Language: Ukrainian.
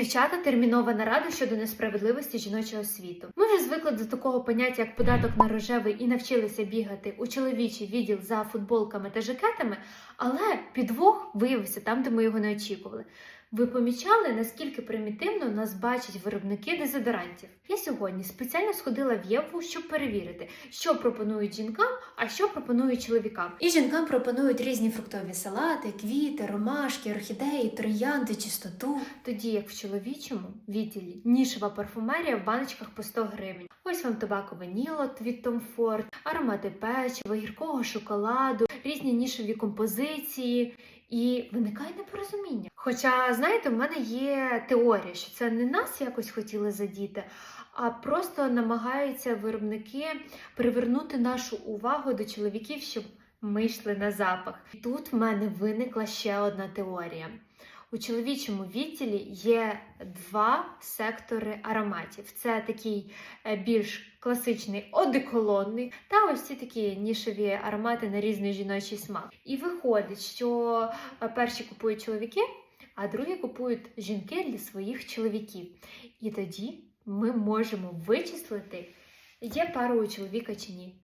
Дівчата термінова нарада щодо несправедливості жіночого світу. Ми вже звикли до такого поняття, як податок на рожевий, і навчилися бігати у чоловічий відділ за футболками та жакетами, але підвох виявився там, де ми його не очікували. Ви помічали, наскільки примітивно нас бачать виробники дезодорантів? Я сьогодні спеціально сходила в Єву, щоб перевірити, що пропонують жінкам, а що пропонують чоловікам. І жінкам пропонують різні фруктові салати, квіти, ромашки, орхідеї, троянди, чистоту. Тоді як в чоловічому відділі нішева парфумерія в баночках по 100 гривень. Ось вам табакове нілот від Tom Ford, аромати печива, гіркого шоколаду, різні нішеві композиції. І виникає непорозуміння. Хоча, знаєте, в мене є теорія, що це не нас якось хотіли задіти, а просто намагаються виробники привернути нашу увагу до чоловіків, щоб ми йшли на запах. І тут в мене виникла ще одна теорія. У чоловічому відділі є два сектори ароматів. Це такий е, більш класичний одеколонний, та ось ці такі нішеві аромати на різний жіночий смак. І виходить, що е, перші купують чоловіки, а другі купують жінки для своїх чоловіків. І тоді ми можемо вичислити, є пара у чоловіка чи ні.